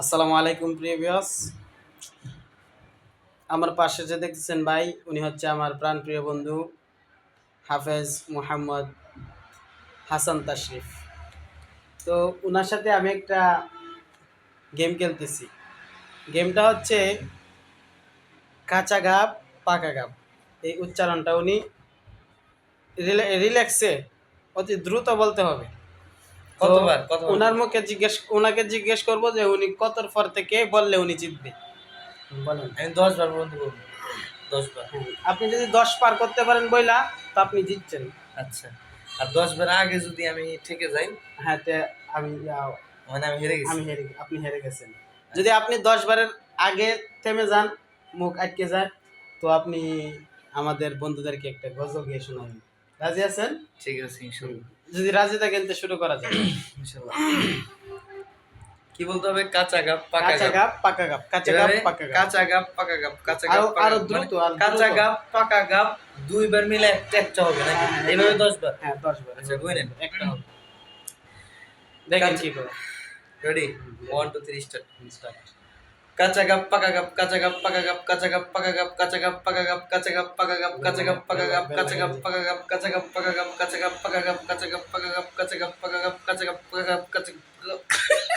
আসসালামু আলাইকুম প্রিভিয়াস আমার পাশে যে দেখতেছেন ভাই, উনি হচ্ছে আমার প্রাণপ্রিয় বন্ধু, হাফেজ মোহাম্মদ হাসান তাশরিফ। তো ওনার সাথে আমি একটা গেম খেলতেছি। গেমটা হচ্ছে কাঁচা গাপ পাকা গাপ এই উচ্চারণটা উনি রিল্যাক্সে অতি দ্রুত বলতে হবে। কতবার ওনার মুখে জিজ্ঞেস ওনাকে জিজ্ঞেস করব যে উনি কতর পর থেকে বললে উনি জিতবে। বলেন। আমি দশ বার বন্ধু বলব দশ বার হ্যাঁ, আপনি যদি দশ পার করতে পারেন বইলা তো আপনি জিতছেন। আচ্ছা। আর দশ বার আগে যদি আমি ঠেকে যাই? হ্যাঁ তে আমি মানে আমি হেরে গেছি। আমি হেরে আপনি হেরে গেছেন। যদি আপনি দশ বারের আগে থেমে যান মুখ আটকে যায় তো আপনি আমাদের বন্ধুদেরকে একটা গজল গিয়ে শোনাবেন। রাজি আছেন? ঠিক আছে যদি রাজি থাকেন তো শুরু করা ইনশাল্লাহ। কি বলতে হবে? কাঁচা গাপ পাকা কাঁচা গাপ। কাঁচা গাপ পাকা গাপ। কাঁচা গাপ পাকা গাপ কাঁচা গাপ আরো- পাকা আরও গাপ, দ্রুত, মানে কাঁচা গাপ পাকা গাপ দুইবার মিলে একটা একটা হবে নাকি? হ্যাঁ, হ্যাঁ, এইভাবে দশ বার হ্যাঁ দশ বার আচ্ছা বুঝলেন একটা হবে। দেখেন কি করে। Ready? One two three start Start. কাঁচা গাপ পাকা গাপ কাঁচা গাপ পাকা গাপ কাঁচা গাপ পাকা গাপ কাঁচা গাপ পাকা গাপ কাঁচা গাপ পাকা গাপ কাঁচা গাপ পাকা গাপ কাঁচা গাপ পাকা গাপ কাঁচা গাপ পাকা গাপ কাঁচা গাপ পাকা গাপ কাঁচা গাপ পাকা গাপ কাঁচা গাপ পাকা গাপ কাঁচা গাপ পাকা গাপ কাঁচা গাপ